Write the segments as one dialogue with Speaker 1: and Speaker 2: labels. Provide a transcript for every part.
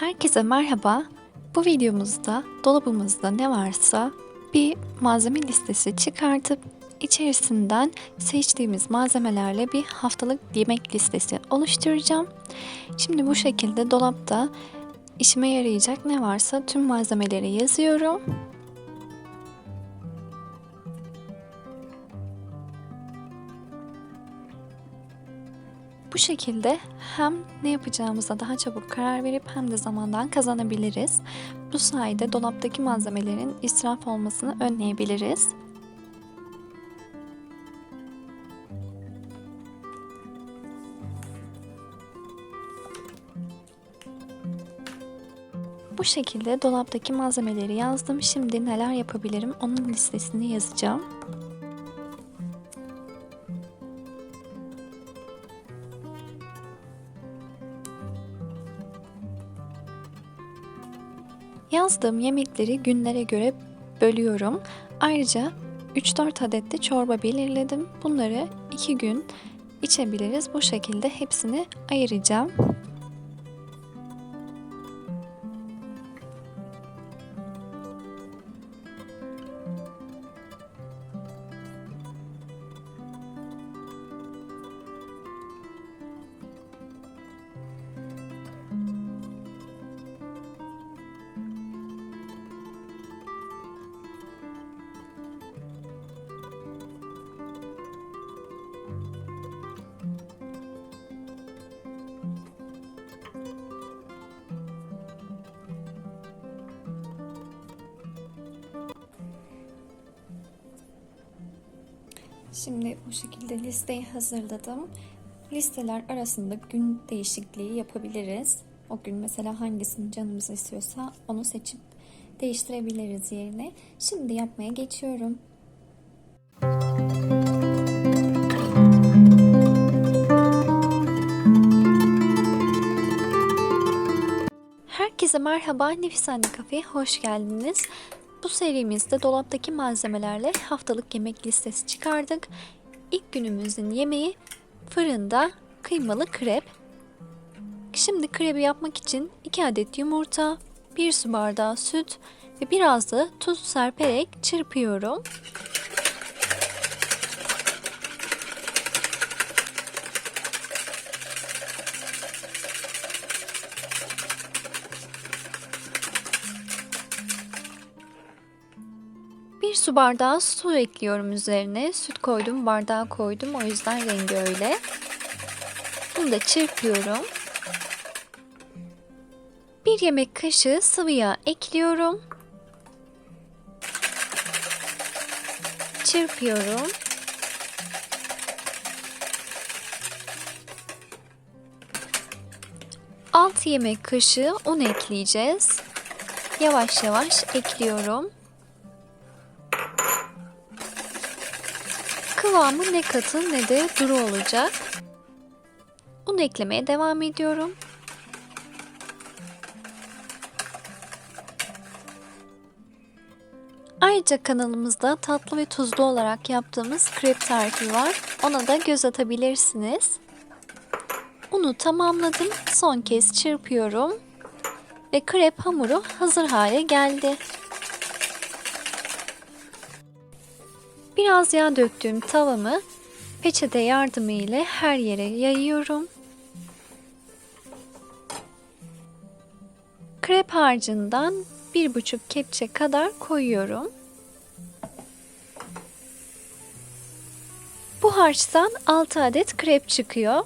Speaker 1: Herkese merhaba. Bu videomuzda dolabımızda ne varsa bir malzeme listesi çıkartıp içerisinden seçtiğimiz malzemelerle bir haftalık yemek listesi oluşturacağım. Şimdi bu şekilde dolapta işime yarayacak ne varsa tüm malzemeleri yazıyorum. Bu şekilde hem ne yapacağımıza daha çabuk karar verip hem de zamandan kazanabiliriz. Bu sayede dolaptaki malzemelerin israf olmasını önleyebiliriz. Bu şekilde dolaptaki malzemeleri yazdım. Şimdi neler yapabilirim onun listesini yazacağım. Yazdığım yemekleri günlere göre bölüyorum. Ayrıca 3-4 adet de çorba belirledim. Bunları 2 gün içebiliriz. Bu şekilde hepsini ayıracağım. Şimdi bu şekilde listeyi hazırladım. Listeler arasında gün değişikliği yapabiliriz. O gün mesela hangisini canımız istiyorsa onu seçip değiştirebiliriz yerine. Şimdi yapmaya geçiyorum. Herkese merhaba, Nefis Anne Kafe'ye hoş geldiniz. Bu serimizde dolaptaki malzemelerle haftalık yemek listesi çıkardık. İlk günümüzün yemeği fırında kıymalı krep. Şimdi krebi yapmak için 2 adet yumurta, 1 su bardağı süt ve biraz da tuz serperek çırpıyorum. Su bardağı su ekliyorum üzerine. Süt koydum, bardağa koydum. O yüzden rengi öyle. Bunu da çırpıyorum. Bir yemek kaşığı sıvı yağ ekliyorum. Çırpıyorum. Altı yemek kaşığı un ekleyeceğiz. Yavaş yavaş ekliyorum. Kıvamı ne katı ne de duru olacak. Un eklemeye devam ediyorum. Ayrıca kanalımızda tatlı ve tuzlu olarak yaptığımız krep tarifi var. Ona da göz atabilirsiniz. Unu tamamladım. Son kez çırpıyorum. Ve krep hamuru hazır hale geldi. Biraz yağ döktüğüm tavamı peçete yardımı ile her yere yayıyorum. Krep harcından bir buçuk kepçe kadar koyuyorum. Bu harçtan 6 adet krep çıkıyor.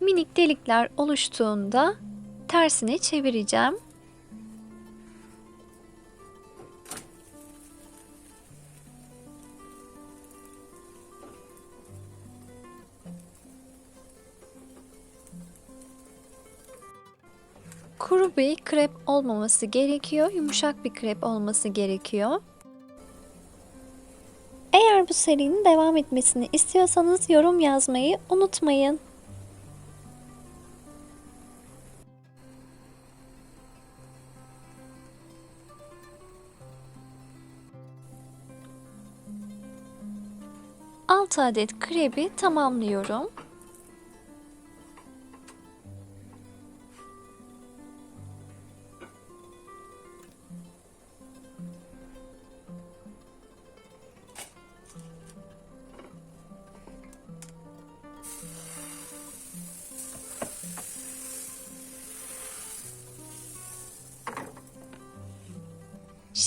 Speaker 1: Minik delikler oluştuğunda tersine çevireceğim. Kuru bir krep olmaması gerekiyor. Yumuşak bir krep olması gerekiyor. Eğer bu serinin devam etmesini istiyorsanız yorum yazmayı unutmayın. Altı adet krebi tamamlıyorum.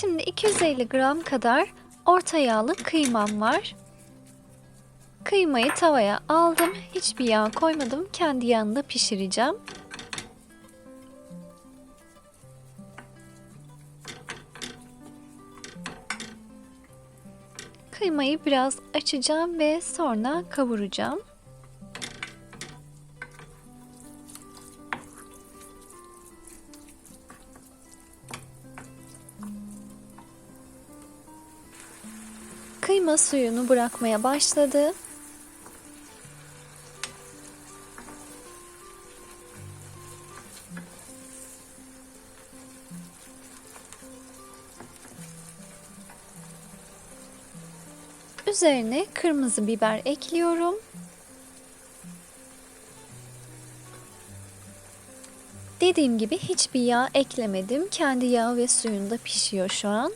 Speaker 1: Şimdi 250 gram kadar orta yağlı kıymam var. Kıymayı tavaya aldım. Hiçbir yağ koymadım. Kendi yağında pişireceğim. Kıymayı biraz açacağım ve sonra kavuracağım. Suyunu bırakmaya başladı. Üzerine kırmızı biber ekliyorum. Dediğim gibi hiçbir yağ eklemedim. Kendi yağ ve suyunda pişiyor şu an.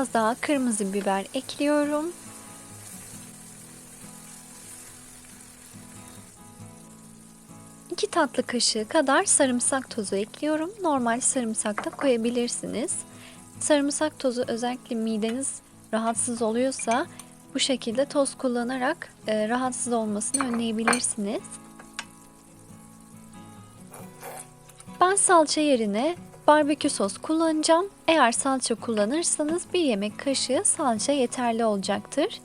Speaker 1: Biraz daha kırmızı biber ekliyorum. İki tatlı kaşığı kadar sarımsak tozu ekliyorum. Normal sarımsak da koyabilirsiniz. Sarımsak tozu özellikle mideniz rahatsız oluyorsa bu şekilde toz kullanarak e, rahatsız olmasını önleyebilirsiniz. Ben salça yerine barbekü sos kullanacağım. Eğer salça kullanırsanız bir yemek kaşığı salça yeterli olacaktır.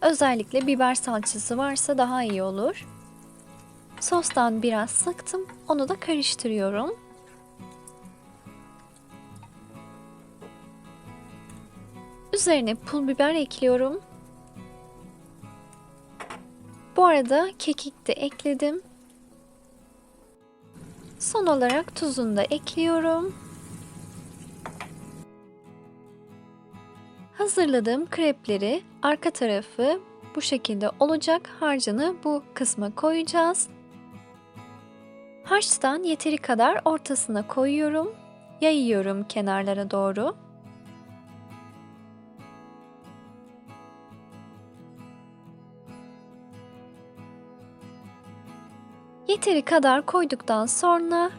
Speaker 1: Özellikle biber salçası varsa daha iyi olur. Sostan biraz sıktım. Onu da karıştırıyorum. Üzerine pul biber ekliyorum. Bu arada kekik de ekledim. Son olarak tuzunu da ekliyorum. Hazırladığım krepleri arka tarafı bu şekilde olacak harcını bu kısma koyacağız. Harçtan yeteri kadar ortasına koyuyorum. Yayıyorum kenarlara doğru. Yeteri kadar koyduktan sonra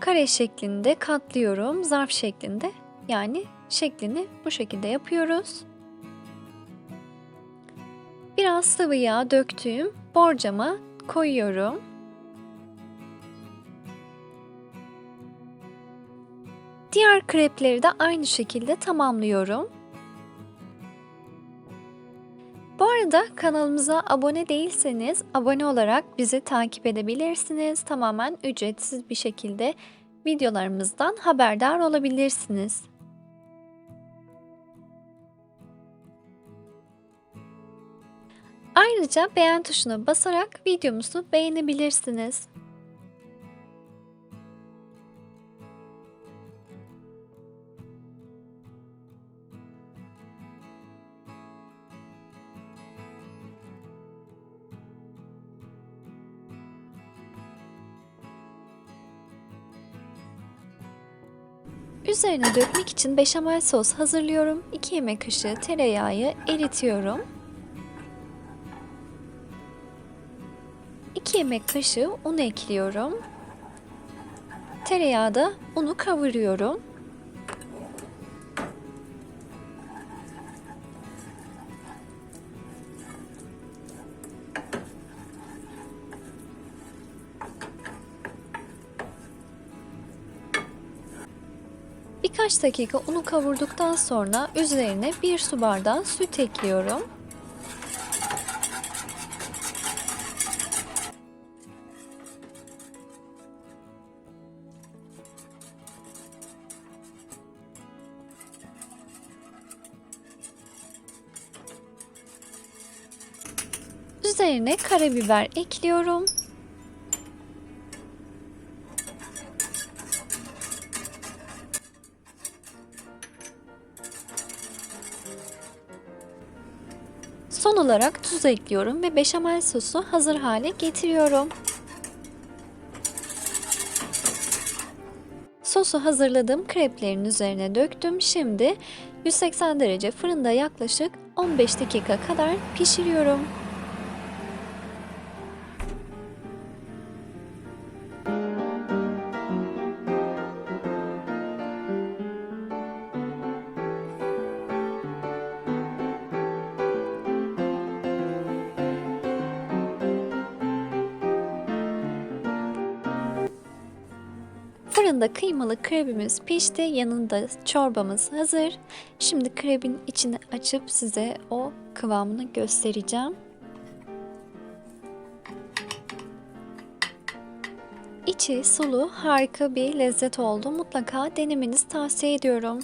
Speaker 1: kare şeklinde katlıyorum. Zarf şeklinde. Yani şeklini bu şekilde yapıyoruz. Biraz sıvı yağ döktüğüm borcama koyuyorum. Diğer krepleri de aynı şekilde tamamlıyorum. Bu arada kanalımıza abone değilseniz abone olarak bizi takip edebilirsiniz. Tamamen ücretsiz bir şekilde videolarımızdan haberdar olabilirsiniz. Ayrıca beğen tuşuna basarak videomuzu beğenebilirsiniz. Üzerine dökmek için beşamel sos hazırlıyorum. 2 yemek kaşığı tereyağı eritiyorum. 2 yemek kaşığı un ekliyorum. Tereyağda unu kavuruyorum. Birkaç dakika unu kavurduktan sonra üzerine bir su bardağı süt ekliyorum. Üzerine karabiber ekliyorum. Son olarak tuz ekliyorum ve beşamel sosu hazır hale getiriyorum. Sosu hazırladığım kreplerin üzerine döktüm. Şimdi 180 derece fırında yaklaşık 15 dakika kadar pişiriyorum. Fırında kıymalı krebimiz pişti. Yanında çorbamız hazır. Şimdi krebin içini açıp size o kıvamını göstereceğim. İçi sulu harika bir lezzet oldu. Mutlaka denemenizi tavsiye ediyorum.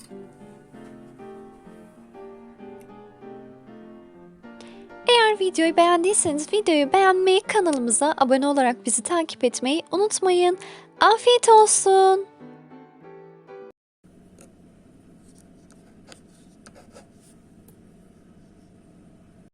Speaker 1: Eğer videoyu beğendiyseniz videoyu beğenmeyi, kanalımıza abone olarak bizi takip etmeyi unutmayın. Afiyet olsun.